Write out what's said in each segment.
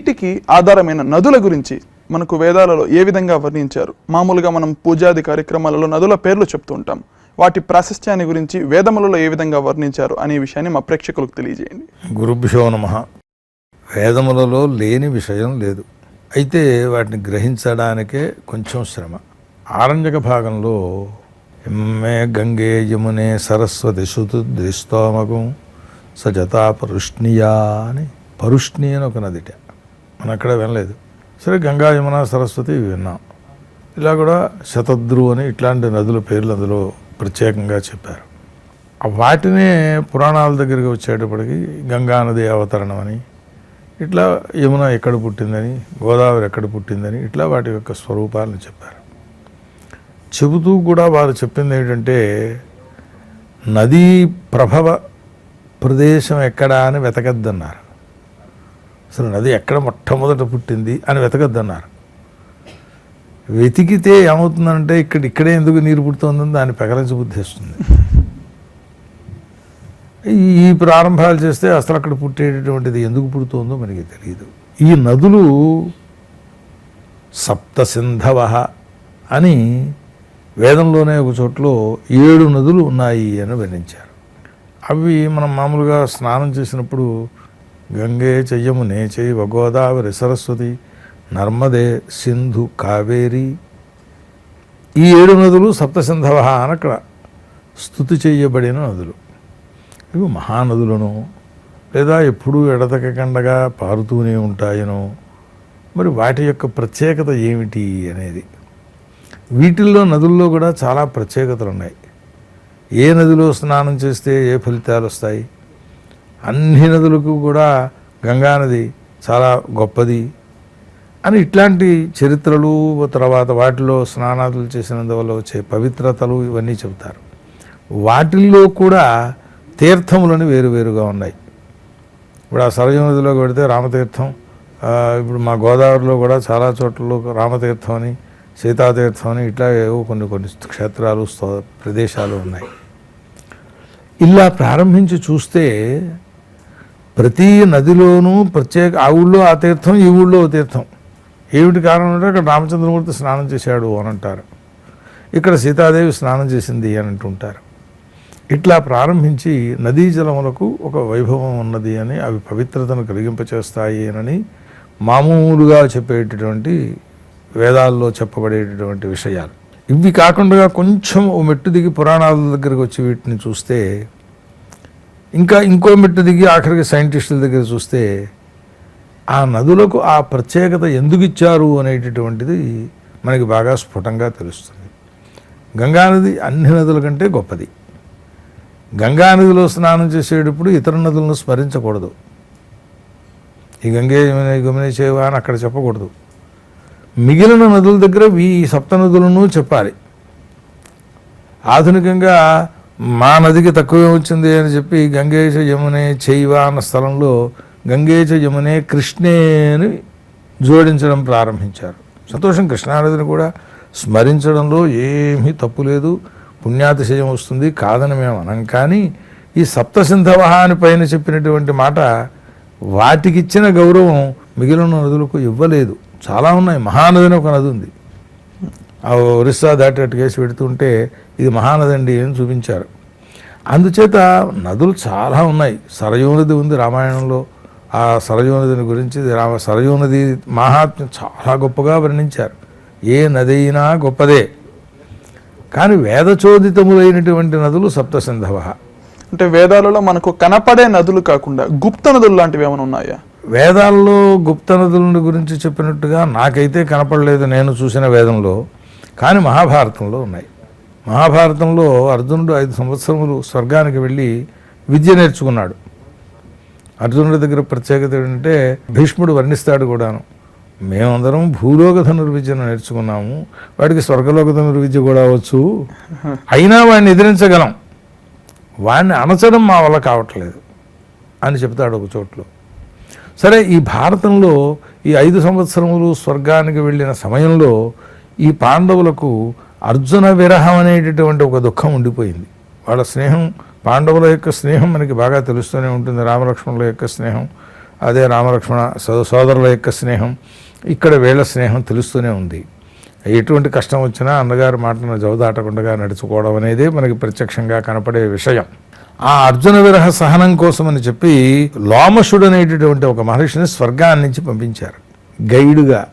వీటికి ఆధారమైన నదుల గురించి మనకు వేదాలలో ఏ విధంగా వర్ణించారు? మామూలుగా మనం పూజాది కార్యక్రమాలలో నదుల పేర్లు చెప్తూ ఉంటాం. వాటి ప్రాశస్త్యాన్ని గురించి వేదములలో ఏ విధంగా వర్ణించారు అనే విషయాన్ని మా ప్రేక్షకులకు తెలియజేయండి. గురుభ్యో నమ. వేదములలో లేని విషయం లేదు. అయితే వాటిని గ్రహించడానికే కొంచెం శ్రమ. ఆరంజక భాగంలో ఎమ్మే గంగే యమునే సరస్వతి శుతు ద్రిస్తోమకం సజతా పరుష్ణియా అని పరుష్ణి అని ఒక నదిట మనం అక్కడ వినలేదు. సరే గంగా యమున సరస్వతి విన్నాం. ఇలా కూడా శతద్రు అని ఇట్లాంటి నదుల పేర్లు అందులో ప్రత్యేకంగా చెప్పారు. వాటినే పురాణాల దగ్గరికి వచ్చేటప్పటికి గంగా నది అవతరణం అని ఇట్లా యమున ఎక్కడ పుట్టిందని గోదావరి ఎక్కడ పుట్టిందని ఇట్లా వాటి యొక్క స్వరూపాలను చెప్పారు. చెబుతూ కూడా వారు చెప్పింది ఏంటంటే నదీ ప్రభవ ప్రదేశం ఎక్కడ అని వెతకద్దన్నారు. అసలు నది ఎక్కడ మొట్టమొదట పుట్టింది అని వెతకద్దన్నారు. వెతికితే ఏమవుతుందంటే ఇక్కడ ఇక్కడే ఎందుకు నీరు పుడుతుందని దాన్ని పెకలించి బుద్ధిస్తుంది ఈ ప్రారంభాలు చేస్తే అసలు అక్కడ పుట్టేటటువంటిది ఎందుకు పుడుతుందో మనకి తెలియదు ఈ నదులు సప్తసింధవ అని వేదంలోనే ఒక చోట్లో ఏడు నదులు ఉన్నాయి అని వర్ణించారు. అవి మనం మామూలుగా స్నానం చేసినప్పుడు గంగే చెయ్యమునే చెయ్యి గోదావరి సరస్వతి నర్మదే సింధు కావేరి ఈ ఏడు నదులు సప్తసింధవ అని అక్కడ స్థుతి చేయబడిన నదులు ఇవి మహానదులను లేదా ఎప్పుడూ ఎడతెగకుండగా పారుతూనే ఉంటాయనో మరి వాటి యొక్క ప్రత్యేకత ఏమిటి అనేది వీటిల్లో నదుల్లో కూడా చాలా ప్రత్యేకతలు ఉన్నాయి ఏ నదిలో స్నానం చేస్తే ఏ ఫలితాలు వస్తాయి? అన్ని నదులకు కూడా గంగా నది చాలా గొప్పది అని ఇట్లాంటి చరిత్రలు తర్వాత వాటిలో స్నానాదులు చేసినందువల్ల వచ్చే పవిత్రతలు ఇవన్నీ చెబుతారు. వాటిల్లో కూడా తీర్థములని వేరువేరుగా ఉన్నాయి. ఇప్పుడు ఆ సరజ నదిలోకి పెడితే రామతీర్థం ఇప్పుడు మా గోదావరిలో కూడా చాలా చోట్ల రామతీర్థం అని సీతాతీర్థం అని ఇట్లా ఏవో కొన్ని కొన్ని క్షేత్రాలు ప్రదేశాలు ఉన్నాయి. ఇలా ప్రారంభించి చూస్తే ప్రతి నదిలోనూ ప్రత్యేక ఆ ఊళ్ళో ఆ తీర్థం ఈ ఊళ్ళో ఓ తీర్థం. ఏమిటి కారణం అంటే అక్కడ రామచంద్రమూర్తి స్నానం చేశాడు అని అంటారు. ఇక్కడ సీతాదేవి స్నానం చేసింది అని అంటుంటారు ఇట్లా ప్రారంభించి నదీ జలములకు ఒక వైభవం ఉన్నది అని అవి పవిత్రతను కలిగింపచేస్తాయి అని మామూలుగా చెప్పేటటువంటి వేదాల్లో చెప్పబడేటటువంటి విషయాలు. ఇవి కాకుండా కొంచెం ఓ మెట్టు దిగి పురాణాల దగ్గరికి వచ్చి వీటిని చూస్తే ఇంకా ఇంకో మెట్టు దిగి ఆఖరికి సైంటిస్టుల దగ్గర చూస్తే ఆ నదులకు ఆ ప్రత్యేకత ఎందుకు ఇచ్చారు అనేటటువంటిది మనకి బాగా స్ఫుటంగా తెలుస్తుంది. గంగానది అన్ని నదుల కంటే గొప్పది. గంగానదిలో స్నానం చేసేటప్పుడు ఇతర నదులను స్మరించకూడదు. ఈ గంగే గమనే చేవా అని అక్కడ చెప్పకూడదు. మిగిలిన నదుల దగ్గర ఈ సప్త నదులను చెప్పాలి. ఆధునికంగా మా నదికి తక్కువే వచ్చింది అని చెప్పి గంగేశ యమునే చైవ అన్న స్థలంలో గంగేశ యమునే కృష్ణే అని జోడించడం ప్రారంభించారు. సంతోషం కృష్ణానదిని కూడా స్మరించడంలో ఏమీ తప్పు లేదు. పుణ్యాతిశయం వస్తుంది కాదని మేము అనం. కానీ ఈ సప్తసింధవహ అని పైన చెప్పినటువంటి మాట వాటికిచ్చిన గౌరవం మిగిలిన నదులకు ఇవ్వలేదు. చాలా ఉన్నాయి. మహానదిని ఒక నది ఉంది. ఒరిస్సా దాటి అటు కేసి పెడుతుంటే ఇది మహానది అండి అని చూపించారు. అందుచేత నదులు చాలా ఉన్నాయి. సరయూ నది ఉంది రామాయణంలో. ఆ సరయూ నదిని గురించి రామ సరయూ నది మహాత్మ్యం చాలా గొప్పగా వర్ణించారు. ఏ నది అయినా గొప్పదే. కానీ వేదచోదితములైనటువంటి నదులు సప్తసింధవ. అంటే వేదాలలో మనకు కనపడే నదులు కాకుండా గుప్త నదులు లాంటివి ఏమైనా ఉన్నాయా? వేదాల్లో గుప్త నదుల గురించి చెప్పినట్టుగా నాకైతే కనపడలేదు నేను చూసిన వేదంలో. కానీ మహాభారతంలో ఉన్నాయి. మహాభారతంలో అర్జునుడు ఐదు సంవత్సరములు స్వర్గానికి వెళ్ళి విద్య నేర్చుకున్నాడు. అర్జునుడి దగ్గర ప్రత్యేకత ఏంటంటే భీష్ముడు వర్ణిస్తాడు కూడాను. మేమందరం భూలోక ధనుర్విద్యను నేర్చుకున్నాము. వాడికి స్వర్గలోక ధనుర్విద్య కూడా అవచ్చు అయినా వాడిని ఎదిరించగలం. వాడిని అణచడం మా వల్ల కావట్లేదు అని చెప్తాడు ఒక చోట్లో. సరే ఈ భారతంలో ఈ ఐదు సంవత్సరములు స్వర్గానికి వెళ్ళిన సమయంలో ఈ పాండవులకు అర్జున విరహం అనేటటువంటి ఒక దుఃఖం ఉండిపోయింది. వాళ్ళ స్నేహం పాండవుల యొక్క స్నేహం మనకి బాగా తెలుస్తూనే ఉంటుంది. రామలక్ష్మణుల యొక్క స్నేహం అదే రామలక్ష్మణ సోదరుల యొక్క స్నేహం ఇక్కడ వీళ్ళ స్నేహం తెలుస్తూనే ఉంది. ఎటువంటి కష్టం వచ్చినా అన్నగారి మాటను జవదాటకుండా నడుచుకోవడం అనేది మనకి ప్రత్యక్షంగా కనపడే విషయం. ఆ అర్జున విరహ సహనం కోసమని చెప్పి లోమశుడు అనేటటువంటి ఒక మహర్షిని స్వర్గాన్నించి పంపించారు. గైడుగా.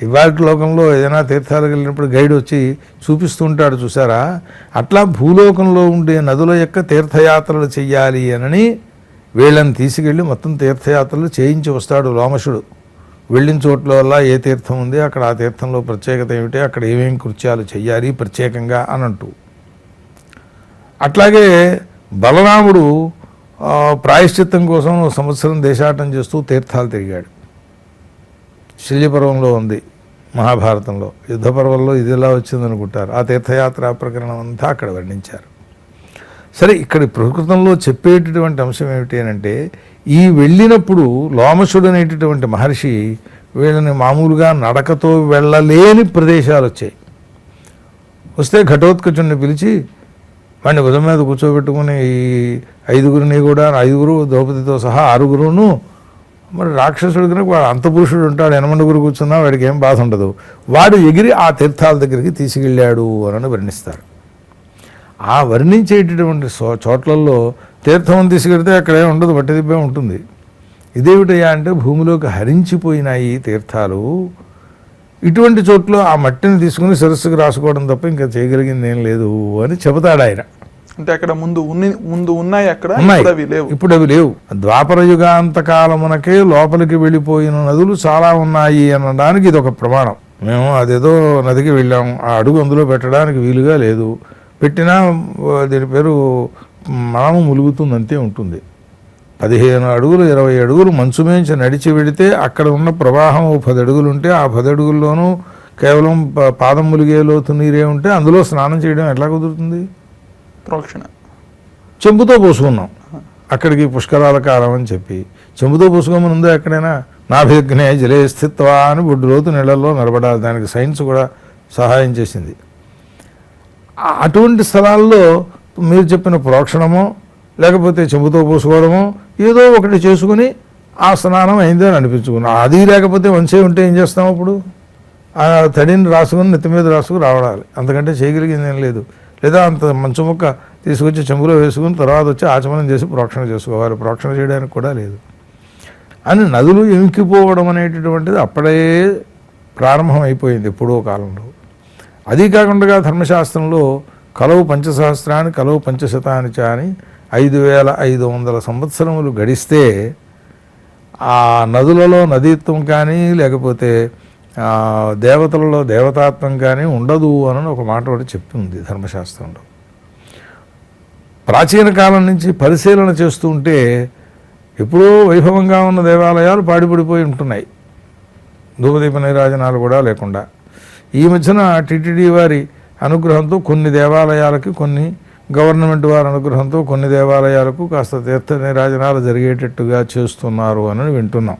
ఇవాళ లోకంలో ఏదైనా తీర్థాలకు వెళ్ళినప్పుడు గైడ్ వచ్చి చూపిస్తూ ఉంటాడు చూసారా అట్లా భూలోకంలో ఉండే నదుల యొక్క తీర్థయాత్రలు చెయ్యాలి అనని వీళ్ళని తీసుకెళ్ళి మొత్తం తీర్థయాత్రలు చేయించి వస్తాడు లోమశుడు వెళ్ళిన చోట్ల వల్ల ఏ తీర్థం ఉంది అక్కడ ఆ తీర్థంలో ప్రత్యేకత ఏమిటి అక్కడ ఏమేమి కృత్యాలు చెయ్యాలి ప్రత్యేకంగా అని అంటూ అట్లాగే బలరాముడు ప్రాయశ్చిత్తం కోసం సంవత్సరం దేశాటం చేస్తూ తీర్థాలు తిరిగాడు. శల్యపర్వంలో ఉంది మహాభారతంలో. యుద్ధ పర్వంలో ఇది ఎలా వచ్చిందనుకుంటారు? ఆ తీర్థయాత్ర ప్రకరణం అంతా అక్కడ వర్ణించారు. సరే ఇక్కడ ప్రకృతంలో చెప్పేటటువంటి అంశం ఏమిటి అని అంటే ఈ వెళ్ళినప్పుడు లోమసుడు అనేటటువంటి మహర్షి వీళ్ళని మామూలుగా నడకతో వెళ్ళలేని ప్రదేశాలు వచ్చాయి. వస్తే ఘటోత్కచుడిని పిలిచి వాడిని భుజం మీద కూర్చోబెట్టుకుని ఈ ఐదుగురిని కూడా ఐదుగురు ద్రౌపదితో సహా ఆరుగురును మరి రాక్షసుడు కనుక వాడు అంతపురుషుడు ఉంటాడు ఎనమండుగురు కూర్చున్నా వాడికి ఏం బాధ ఉండదు. వాడు ఎగిరి ఆ తీర్థాల దగ్గరికి తీసుకెళ్ళాడు అని వర్ణిస్తారు. ఆ వర్ణించేటటువంటి సో- చోట్లలో తీర్థం తీసుకెడితే అక్కడే ఉండదు బట్టి దిబ్బే ఉంటుంది. ఇదేమిటయ్యా అంటే భూమిలోకి హరించిపోయినాయి తీర్థాలు. ఇటువంటి చోట్ల ఆ మట్టిని తీసుకుని సరస్సుకు రాసుకోవడం తప్ప ఇంకా చేయగలిగింది ఏం లేదు అని చెబుతాడు ఆయన అంటే అక్కడ ముందు ఉన్ని ముందు ఉన్నాయి అక్కడ ఇప్పుడు అవి లేవు. ఇప్పుడు అవి లేవు. ద్వాపర యుగాంత కాలమునకే లోపలికి వెళ్ళిపోయిన నదులు చాలా ఉన్నాయి అనడానికి ఇది ఒక ప్రమాణం. మేము అదేదో నదికి వెళ్ళాం ఆ అడుగు అందులో పెట్టడానికి వీలుగా లేదు. పెట్టినా దీని పేరు మనము ములుగుతుంది అంతే ఉంటుంది. పదిహేను అడుగులు ఇరవై అడుగులు మంచు మేంచి నడిచి వెడితే అక్కడ ఉన్న ప్రవాహం ఓ పది అడుగులు ఉంటే ఆ పది అడుగుల్లోనూ కేవలం పాదం ములిగే లోతు నీరే ఉంటే అందులో స్నానం చేయడం ఎట్లా కుదురుతుంది? ప్రోక్షణ. చెంబుతో పోసుకున్నాం. అక్కడికి పుష్కరాల కాలం అని చెప్పి చెంబుతో పోసుకోమని ఉందా ఎక్కడైనా నాభిజ్ఞే జలే స్థిత్వ అని బొడ్డు లోతు నీళ్ళల్లో నిలబడాలి దానికి సైన్స్ కూడా సహాయం చేసింది. అటువంటి స్థలాల్లో మీరు చెప్పిన ప్రోక్షణమో లేకపోతే చెంబుతో పోసుకోవడమో ఏదో ఒకటి చేసుకుని ఆ స్నానం అయిందని అనిపించుకున్నాం. అది లేకపోతే వంచే ఉంటే ఏం చేస్తాం అప్పుడు? ఆ తడిని రాసుకుని నెత్తి మీద రాసుకుని రావడాలి. అంతకంటే చేయగలిగింది ఏం లేదు. లేదా అంత మంచు మొక్క తీసుకొచ్చి చెంబులో వేసుకుని తర్వాత వచ్చి ఆచమనం చేసి ప్రోక్షణ చేసుకోవాలి. ప్రోక్షణ చేయడానికి కూడా లేదు. అని నదులు ఇంకిపోవడం అనేటటువంటిది అప్పుడే ప్రారంభం అయిపోయింది ఎప్పుడో కాలంలో. అది కాకుండా ధర్మశాస్త్రంలో కలవు పంచసహస్రాన్ని కలవు పంచశతాన్ని చ అని ఐదు వేల ఐదు వందల సంవత్సరములు గడిస్తే ఆ నదులలో నదీత్వం కానీ లేకపోతే దేవతలలో దేవతాత్వం కానీ ఉండదు అని ఒక మాట ఒకటి చెప్తుంది ధర్మశాస్త్రంలో. ప్రాచీన కాలం నుంచి పరిశీలన చేస్తూ ఉంటే ఎప్పుడో వైభవంగా ఉన్న దేవాలయాలు పాడిపడిపోయి ఉంటున్నాయి. ధూపదీప నైరాజనాలు కూడా లేకుండా. ఈ మధ్యన టిటిడి వారి అనుగ్రహంతో కొన్ని దేవాలయాలకి కొన్ని గవర్నమెంట్ వారి అనుగ్రహంతో కొన్ని దేవాలయాలకు కాస్త తీర్థ నిరాజనాలు జరిగేటట్టుగా చేస్తున్నారు అని వింటున్నాం.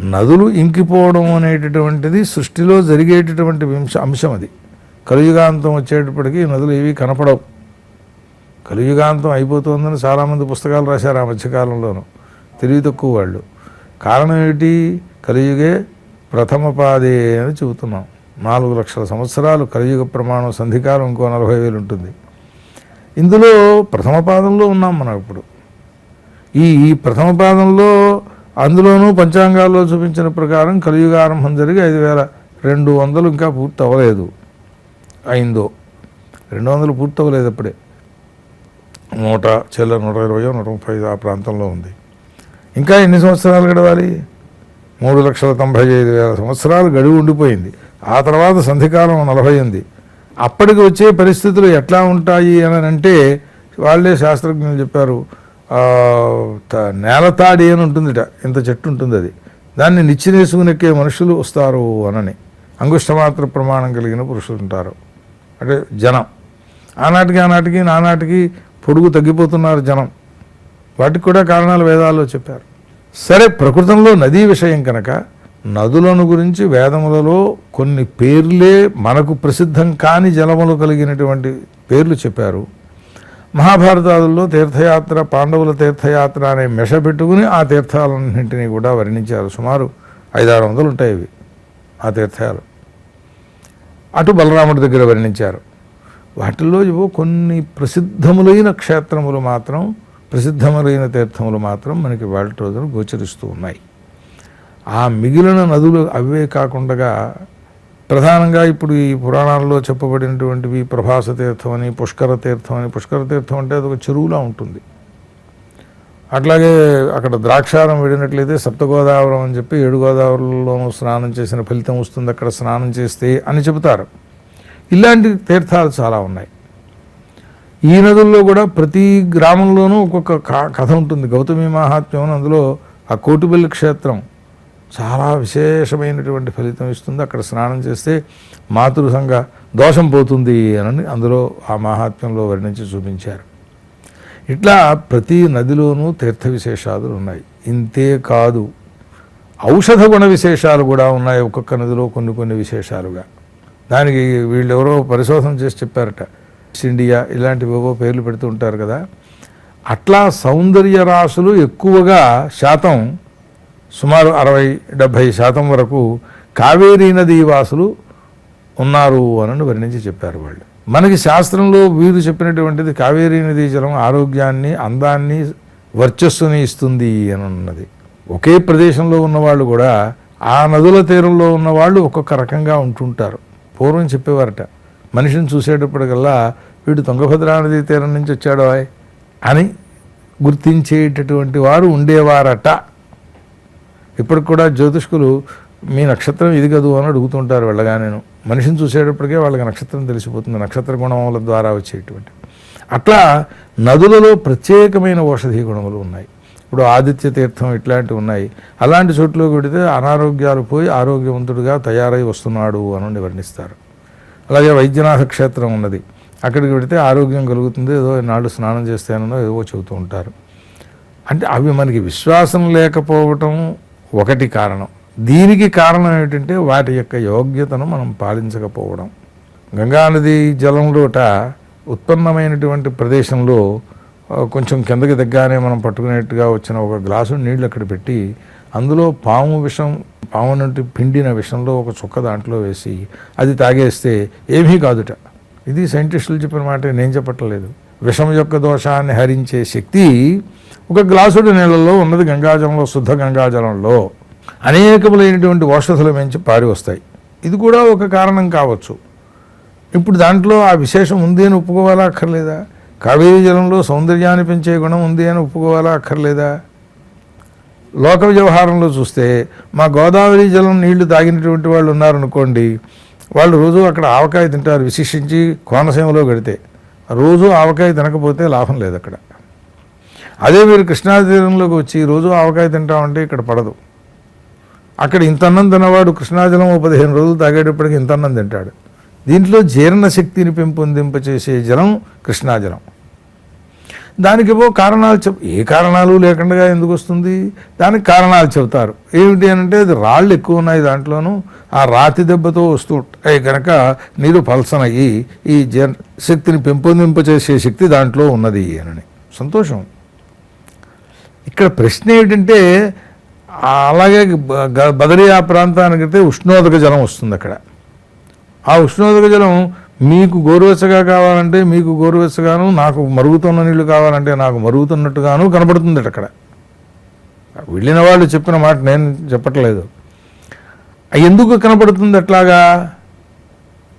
నదులు ఇంకిపోవడం అనేటటువంటిది సృష్టిలో జరిగేటటువంటి అంశం అది. కలియుగాంతం వచ్చేటప్పటికీ నదులు ఏవి కనపడవు. కలియుగాంతం అయిపోతుందని చాలామంది పుస్తకాలు రాశారు ఆ మధ్యకాలంలోనూ. తెలివి తక్కువ వాళ్ళు. కారణం ఏమిటి? కలియుగే ప్రథమ పాదే అని చెబుతున్నాం. నాలుగు లక్షల సంవత్సరాలు కలియుగ ప్రమాణం సంధికాలం ఇంకో నలభై వేలు ఉంటుంది. ఇందులో ప్రథమ పాదంలో ఉన్నాం మనం ఇప్పుడు. ఈ ఈ ప్రథమ పాదంలో అందులోనూ పంచాంగాల్లో చూపించిన ప్రకారం కలియుగ ఆరంభం జరిగి ఐదు వేల రెండు వందలు ఇంకా పూర్తి అవ్వలేదు అయిందో? రెండు వందలు పూర్తి అవ్వలేదు అప్పుడే. నూట చెల్ల నూట ఇరవై నూట ముప్పై ఐదు ఆ ప్రాంతంలో ఉంది. ఇంకా ఎన్ని సంవత్సరాలు గడవాలి? మూడు లక్షల తొంభై ఐదు వేల సంవత్సరాలు గడువు ఉండిపోయింది. ఆ తర్వాత సంధికాలం నలభై ఉంది. అప్పటికి వచ్చే పరిస్థితులు ఎట్లా ఉంటాయి అని అంటే వాళ్ళే శాస్త్రజ్ఞులు చెప్పారు నేలతాడి అని ఉంటుందిట. ఇంత చెట్టు ఉంటుంది అది. దాన్ని నిచ్చినేసుకునెక్కే మనుషులు వస్తారు అనని. అంగుష్టమాత్ర ప్రమాణం కలిగిన పురుషులు ఉంటారు. అంటే జనం. ఆనాటికి ఆనాటికి నానాటికి పొడుగు తగ్గిపోతున్నారు జనం. వాటికి కూడా కారణాలు వేదాల్లో చెప్పారు. సరే ప్రకృతంలో నదీ విషయం కనుక నదులను గురించి వేదములలో కొన్ని పేర్లే మనకు ప్రసిద్ధం కాని జలములు కలిగినటువంటి పేర్లు చెప్పారు. మహాభారతాదుల్లో తీర్థయాత్ర పాండవుల తీర్థయాత్ర అనే మెష పెట్టుకుని ఆ తీర్థాలన్నింటినీ కూడా వర్ణించారు. సుమారు ఐదారు వందలు ఉంటాయి ఇవి ఆ తీర్థాలు అటు బలరాముడి దగ్గర వర్ణించారు. వాటిల్లో ఇవో కొన్ని ప్రసిద్ధములైన క్షేత్రములు మాత్రం ప్రసిద్ధములైన తీర్థములు మాత్రం మనకి వాళ్ళ రోజున గోచరిస్తూ ఉన్నాయి. ఆ మిగిలిన నదులు అవే కాకుండా ప్రధానంగా ఇప్పుడు ఈ పురాణాల్లో చెప్పబడినటువంటివి ప్రభాస తీర్థం అని పుష్కర తీర్థం అని. పుష్కర తీర్థం అంటే అది ఒక చెరువులా ఉంటుంది. అట్లాగే అక్కడ ద్రాక్షారం వెళ్ళినట్లయితే సప్తగోదావరం అని చెప్పి ఏడు గోదావరిలోనూ స్నానం చేసిన ఫలితం వస్తుంది. అక్కడ స్నానం చేస్తే అని చెబుతారు. ఇలాంటి తీర్థాలు చాలా ఉన్నాయి. ఈ నదుల్లో కూడా ప్రతి గ్రామంలోనూ ఒక్కొక్క కా- కథ ఉంటుంది. గౌతమి మహాత్మ్యం అందులో ఆ కోటిబెల్లి క్షేత్రం చాలా విశేషమైనటువంటి ఫలితం ఇస్తుంది. అక్కడ స్నానం చేస్తే మాతృసంగ దోషం పోతుంది అని అందులో ఆ మహాత్మ్యంలో వర్ణించి చూపించారు. ఇట్లా ప్రతి నదిలోనూ తీర్థ విశేషాలు ఉన్నాయి. ఇంతే కాదు ఔషధ గుణ విశేషాలు కూడా ఉన్నాయి ఒక్కొక్క నదిలో కొన్ని కొన్ని విశేషాలుగా. దానికి వీళ్ళెవరో పరిశోధన చేసి చెప్పారట. ఇండియా ఇలాంటివేవో పేర్లు పెడుతూ ఉంటారు కదా. అట్లా సౌందర్య రాశులు ఎక్కువగా శాతం సుమారు అరవై డెబ్భై శాతం వరకు కావేరీ నదీ వాసులు ఉన్నారు అని వర్ణించి చెప్పారు వాళ్ళు. మనకి శాస్త్రంలో వీరు చెప్పినటువంటిది కావేరీ నదీ జలం ఆరోగ్యాన్ని అందాన్ని వర్చస్సుని ఇస్తుంది అని ఉన్నది ఒకే ప్రదేశంలో ఉన్నవాళ్ళు కూడా ఆ నదుల తీరంలో ఉన్నవాళ్ళు ఒక్కొక్క రకంగా ఉంటుంటారు. పూర్వం చెప్పేవారట మనిషిని చూసేటప్పటికల్లా వీడు తుంగభద్రా నదీ తీరం నుంచి వచ్చాడో అని గుర్తించేటటువంటి వారు ఉండేవారట. ఇప్పటికి కూడా జ్యోతిష్కులు మీ నక్షత్రం ఇది కదూ అని అడుగుతుంటారు వెళ్ళగానేను. మనిషిని చూసేటప్పటికే వాళ్ళకి నక్షత్రం తెలిసిపోతుంది. నక్షత్ర గుణముల ద్వారా వచ్చేటువంటి. అట్లా నదులలో ప్రత్యేకమైన ఔషధీ గుణములు ఉన్నాయి. ఇప్పుడు ఆదిత్య తీర్థం ఇట్లాంటివి ఉన్నాయి. అలాంటి చోట్లోకి పెడితే అనారోగ్యాలు పోయి ఆరోగ్యవంతుడిగా తయారై వస్తున్నాడు అని వర్ణిస్తారు అలాగే వైద్యనాథ క్షేత్రం ఉన్నది. అక్కడికి పెడితే ఆరోగ్యం కలుగుతుంది. ఏదో నాడు స్నానం చేస్తానో ఏవో చెబుతూ ఉంటారు. అంటే అవి మనకి విశ్వాసం లేకపోవటం ఒకటి కారణం. దీనికి కారణం ఏమిటంటే వాటి యొక్క యోగ్యతను మనం పాలించకపోవడం. గంగానది జలంలోట ఉత్పన్నమైనటువంటి ప్రదేశంలో కొంచెం కిందకి దగ్గరనే మనం పట్టుకునేట్టుగా వచ్చిన ఒక గ్లాసు నీళ్ళు అక్కడ పెట్టి అందులో పాము విషం పాము నుండి పిండిన విషంలో ఒక చుక్క దాంట్లో వేసి అది తాగేస్తే ఏమీ కాదుట. ఇది సైంటిస్టులు చెప్పిన మాట నేను చెప్పట్లేదు. విషం యొక్క దోషాన్ని హరించే శక్తి ఒక గ్లాసుడు నీళ్ళలో ఉన్నది గంగాజలంలో శుద్ధ గంగాజలంలో. అనేకములైనటువంటి ఔషధులు మించి పారి వస్తాయి. ఇది కూడా ఒక కారణం కావచ్చు. ఇప్పుడు దాంట్లో ఆ విశేషం ఉంది అని ఒప్పుకోవాలా అక్కర్లేదా? కావేరీ జలంలో సౌందర్యాన్ని పెంచే గుణం ఉంది అని ఒప్పుకోవాలా అక్కర్లేదా? లోక వ్యవహారంలో చూస్తే మా గోదావరి జలం నీళ్ళు తాగినటువంటి వాళ్ళు ఉన్నారనుకోండి వాళ్ళు రోజు అక్కడ ఆవకాయ తింటారు విశేషించి కోనసీమలో గడితే. రోజు ఆవకాయ తినకపోతే లాభం లేదు అక్కడ. అదే మీరు కృష్ణా తీరంలోకి వచ్చి రోజు ఆవకాయ తింటామంటే ఇక్కడ పడదు. అక్కడ ఇంత అన్నం తినవాడు కృష్ణాజలం ఓ పదిహేను రోజులు తాగేటప్పటికి ఇంత అన్నం తింటాడు. దీంట్లో జీర్ణశక్తిని పెంపొందింపచేసే జలం కృష్ణాజలం. దానికేమో కారణాలు చెప్ ఏ కారణాలు లేకుండా ఎందుకు వస్తుంది? దానికి కారణాలు చెబుతారు. ఏమిటి అని అంటే అది రాళ్ళు ఎక్కువ ఉన్నాయి దాంట్లోనూ ఆ రాతి దెబ్బతో వస్తూ ఉంటాయి కనుక నీరు పల్సనయ్యి ఈ జీర్ణ శక్తిని పెంపొందింపచేసే శక్తి దాంట్లో ఉన్నది అని. సంతోషం. ఇక్కడ ప్రశ్న ఏమిటంటే అలాగే బ- బదరీ ఆ ప్రాంతానికి అయితే ఉష్ణోదక జలం వస్తుంది అక్కడ. ఆ ఉష్ణోదక జలం మీకు గోరువెచ్చగా కావాలంటే మీకు గోరువెచ్చగాను నాకు మరుగుతున్న నీళ్ళు కావాలంటే నాకు మరుగుతున్నట్టుగాను కనపడుతుంది అక్కడ. వెళ్ళిన వాళ్ళు చెప్పిన మాట నేను చెప్పట్లేదు. ఎందుకు కనపడుతుంది అట్లాగా?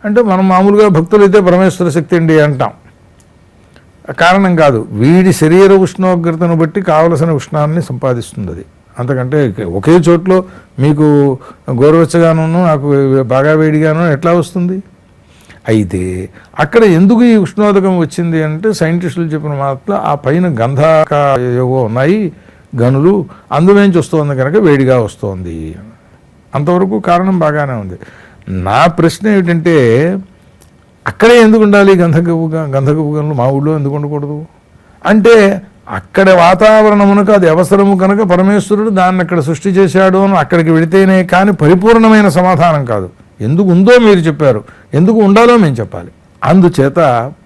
అంటే మనం మామూలుగా భక్తులైతే పరమేశ్వర శక్తి అండి అంటాం. కారణం కాదు. వీడి శరీర ఉష్ణోగ్రతను బట్టి కావలసిన ఉష్ణాన్ని సంపాదిస్తుంది అది. అంతకంటే ఒకే చోట్లో మీకు గోరువెచ్చగాను నాకు బాగా వేడిగాను ఎట్లా వస్తుంది? అయితే అక్కడ ఎందుకు ఈ ఉష్ణోదకం వచ్చింది అంటే సైంటిస్టులు చెప్పిన మాటలో ఆ పైన గంధక ఏవో ఉన్నాయి గనులు అందులోంచి వస్తుంది కనుక వేడిగా వస్తోంది. అంతవరకు కారణం బాగానే ఉంది. నా ప్రశ్న ఏమిటంటే అక్కడే ఎందుకు ఉండాలి గంధకపు గ- మా ఊళ్ళో ఎందుకు ఉండకూడదు? అంటే అక్కడ వాతావరణమునకు అది అవసరము కనుక పరమేశ్వరుడు దాన్ని అక్కడ సృష్టి చేశాడు అని అక్కడికి వెళితేనే కానీ పరిపూర్ణమైన సమాధానం కాదు. ఎందుకు ఉందో మీరు చెప్పారు. ఎందుకు ఉండాలో మేము చెప్పాలి. అందుచేత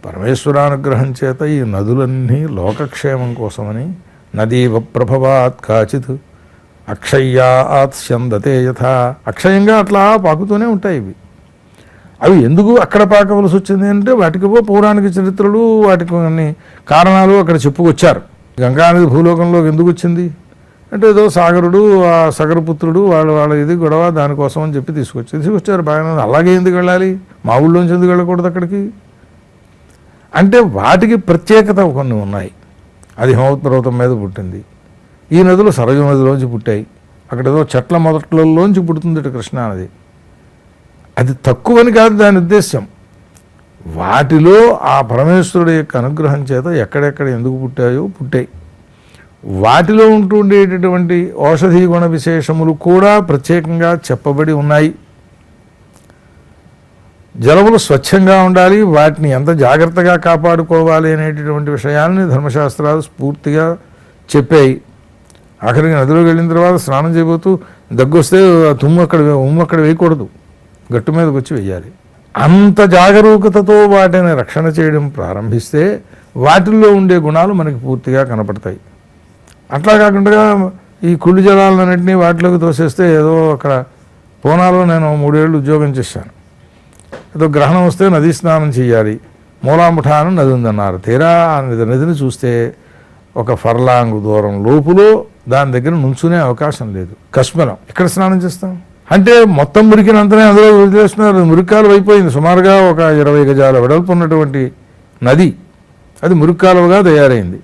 పరమేశ్వరానుగ్రహం చేత ఈ నదులన్నీ లోకక్షేమం కోసమని నదీవ ప్రభవాత్ కాచిత్ అక్షయ్యాత్ స్యందతే యథా. అక్షయంగా అట్లా పాకుతూనే ఉంటాయి ఇవి. అవి ఎందుకు అక్కడ పాకవలసి వచ్చింది అంటే వాటికి పౌరాణిక చరిత్రలు వాటికి కొన్ని కారణాలు అక్కడ చెప్పుకొచ్చారు. గంగానది భూలోకంలోకి ఎందుకు వచ్చింది? అంటే ఏదో సాగరుడు ఆ సగరపుత్రుడు వాళ్ళ వాళ్ళ ఇది గొడవ దానికోసం అని చెప్పి తీసుకొచ్చి తీసుకొచ్చారు బాగానే అలాగే ఎందుకు వెళ్ళాలి? మా ఊళ్ళోంచి ఎందుకు వెళ్ళకూడదు అక్కడికి? అంటే వాటికి ప్రత్యేకత కొన్ని ఉన్నాయి. అది హిమవత్ పర్వతం మీద పుట్టింది. ఈ నదులు సరజు నదిలోంచి పుట్టాయి. అక్కడ ఏదో చెట్ల మొదట్లలోంచి పుడుతుంది ఇటు కృష్ణా నది. అది తక్కువని కాదు దాని ఉద్దేశం వాటిలో ఆ పరమేశ్వరుడు యొక్క అనుగ్రహం చేత ఎక్కడెక్కడ ఎందుకు పుట్టాయో పుట్టాయి వాటిలో ఉంటుండేటటువంటి ఔషధీ గుణ విశేషములు కూడా ప్రత్యేకంగా చెప్పబడి ఉన్నాయి. జలములు స్వచ్ఛంగా ఉండాలి వాటిని ఎంత జాగ్రత్తగా కాపాడుకోవాలి అనేటటువంటి విషయాల్ని ధర్మశాస్త్రాలు స్ఫూర్తిగా చెప్పాయి. ఆఖరికి నదిలోకి వెళ్ళిన తర్వాత స్నానం చేయబోతూ దగ్గొస్తే ఆ తుమ్ము అక్కడ ఉమ్ము అక్కడ వేయకూడదు. గట్టు మీదకి వచ్చి వెయ్యాలి. అంత జాగరూకతతో వాటిని రక్షణ చేయడం ప్రారంభిస్తే వాటిల్లో ఉండే గుణాలు మనకి పూర్తిగా కనపడతాయి. అట్లా కాకుండా ఈ కుళ్ళు జలాలన్నింటినీ వాటిలోకి తోసేస్తే ఏదో అక్కడ పూనాలో నేను మూడేళ్ళు ఉద్యోగం చేశాను. ఏదో గ్రహణం వస్తే నదీ స్నానం చేయాలి. మూలాముఠాను నది ఉందన్నారు. తీరా ఆ నదిని చూస్తే ఒక ఫర్లాంగ్ దూరం లోపులో దాని దగ్గర నుంచునే అవకాశం లేదు. కష్మలం ఎక్కడ స్నానం చేస్తాం? అంటే మొత్తం మురికినంతనే అందులో వదిలేస్తున్నారు. మురికాలు అయిపోయింది. సుమారుగా ఒక ఇరవై గజాల వెడల్పు ఉన్నటువంటి నది. అది మురికాలుగా తయారైంది.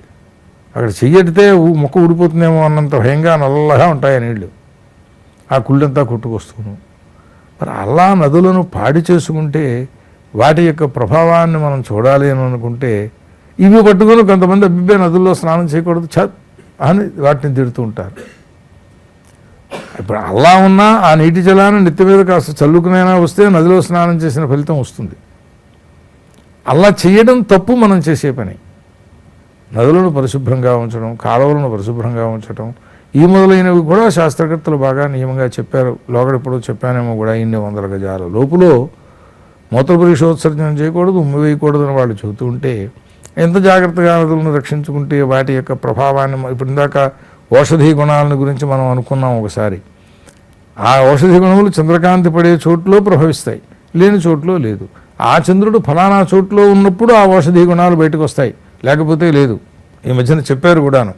అక్కడ చెయ్యడితే మొక్క ఊడిపోతుందేమో అన్నంత భయంగా నల్లగా ఉంటాయి నీళ్ళు నీళ్ళు. ఆ కుళ్ళంతా కొట్టుకొస్తూను మరి అలా నదులను పాడి చేసుకుంటే వాటి యొక్క ప్రభావాన్ని మనం చూడాలి అని అనుకుంటే ఇవి పట్టుకొని కొంతమంది అబ్బిబ్బే నదుల్లో స్నానం చేయకూడదు. చ అని వాటిని తిడుతూ ఉంటారు. ఇప్పుడు అలా ఉన్నా ఆ నీటి జలాన్ని నెత్తి మీద కాస్త చల్లుకునైనా వస్తే నదిలో స్నానం చేసిన ఫలితం వస్తుంది. అలా చేయడం తప్పు మనం చేసే పని. నదులను పరిశుభ్రంగా ఉంచడం కాలువలను పరిశుభ్రంగా ఉంచడం ఈ మొదలైనవి కూడా శాస్త్రకర్తలు బాగా నియమంగా చెప్పారు. లోగడప్పుడు చెప్పానేమో కూడా ఇన్ని వందల గజాల లోపులో మూత్రపరిశోత్సర్జనం చేయకూడదు ఉమ్మి వేయకూడదు అని వాళ్ళు చెబుతూ ఉంటే ఎంత జాగ్రత్తగా నదులను రక్షించుకుంటే వాటి యొక్క ప్రభావాన్ని ఇప్పుడు ఇందాక ఔషధీ గుణాలను గురించి మనం అనుకున్నాం ఒకసారి. ఆ ఔషధి గుణములు చంద్రకాంతి పడే చోట్లో ప్రభవిస్తాయి లేని చోట్లో లేదు. ఆ చంద్రుడు ఫలానా చోట్లో ఉన్నప్పుడు ఆ ఔషధి గుణాలు బయటకు వస్తాయి లేకపోతే లేదు. ఈ మధ్యన చెప్పారు కూడాను.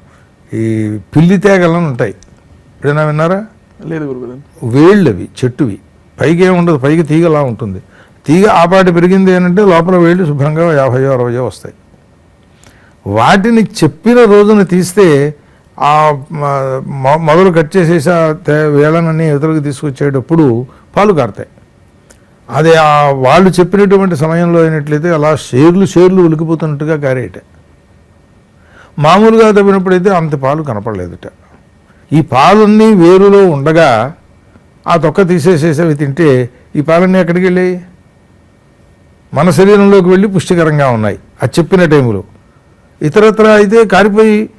ఈ పిల్లి తేగలను ఉంటాయి. ఎప్పుడైనా విన్నారా? లేదు గురుగారు. వేళ్ళవి చెట్టువి. పైకి ఏమి ఉండదు పైకి తీగలా ఉంటుంది. తీగ ఆపాటి పెరిగింది అంటే లోపల వేళ్ళు శుభ్రంగా యాభైయో అరవయో వస్తాయి. వాటిని చెప్పిన రోజున తీస్తే ఆ మొదలు కట్ చేసేసి వేళనని తే- ఎదురుకు తీసుకొచ్చేటప్పుడు పాలు కారుతాయి. అది ఆ వాళ్ళు చెప్పినటువంటి సమయంలో అయినట్లయితే అలా షేర్లు షేర్లు ఉలికిపోతున్నట్టుగా కారేట మామూలుగా తవ్వినప్పుడైతే అంత పాలు కనపడలేదుట. ఈ పాలన్నీ వేరులో ఉండగా ఆ తొక్క తీసేసేసేవి తింటే ఈ పాలన్నీ ఎక్కడికి వెళ్ళాయి? మన శరీరంలోకి వెళ్ళి పుష్టికరంగా ఉన్నాయి. అది చెప్పిన టైంలో ఇతరత్ర అయితే కారిపోయి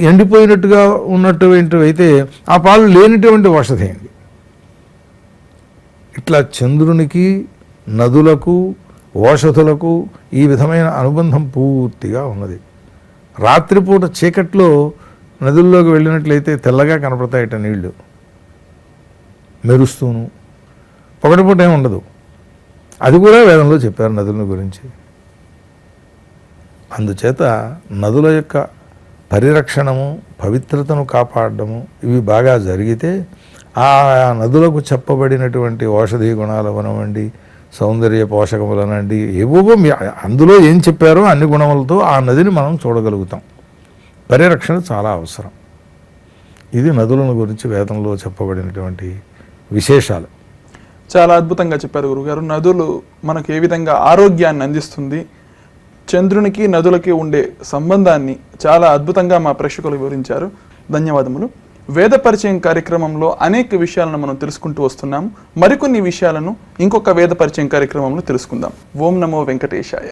ఎండిపోయినట్టుగా ఉన్నటువంటి అయితే ఆ పాలు లేనిటువంటి వసతి ఇట్లా చంద్రునికి నదులకు ఓషధులకు ఈ విధమైన అనుబంధం పూర్తిగా ఉన్నది. రాత్రిపూట చీకట్లో నదుల్లోకి వెళ్ళినట్లయితే తెల్లగా కనపడతాయట నీళ్ళు. మెరుస్తూను. పొగటిపూట ఏమి ఉండదు. అది కూడా వేదంలో చెప్పారు నదుల గురించి. అందుచేత నదుల యొక్క పరిరక్షణము పవిత్రతను కాపాడడము ఇవి బాగా జరిగితే ఆ నదులకు చెప్పబడినటువంటి ఔషధీ గుణాలు అవనివ్వండి సౌందర్య పోషకములనండి ఏవోవో అందులో ఏం చెప్పారో అన్ని గుణములతో ఆ నదిని మనం చూడగలుగుతాం. పరిరక్షణ చాలా అవసరం. ఇది నదులను గురించి వేదంలో చెప్పబడినటువంటి విశేషాలు. చాలా అద్భుతంగా చెప్పారు గురుగారు. నదులు మనకు ఏ విధంగా ఆరోగ్యాన్ని అందిస్తుంది చంద్రునికి నదులకి ఉండే సంబంధాన్ని చాలా అద్భుతంగా మా ప్రేక్షకులు వివరించారు. ధన్యవాదములు. వేద పరిచయం కార్యక్రమంలో అనేక విషయాలను మనం తెలుసుకుంటూ వస్తున్నాము మరికొన్ని విషయాలను ఇంకొక వేద పరిచయం కార్యక్రమంలో తెలుసుకుందాం. ఓం నమో వెంకటేశాయ.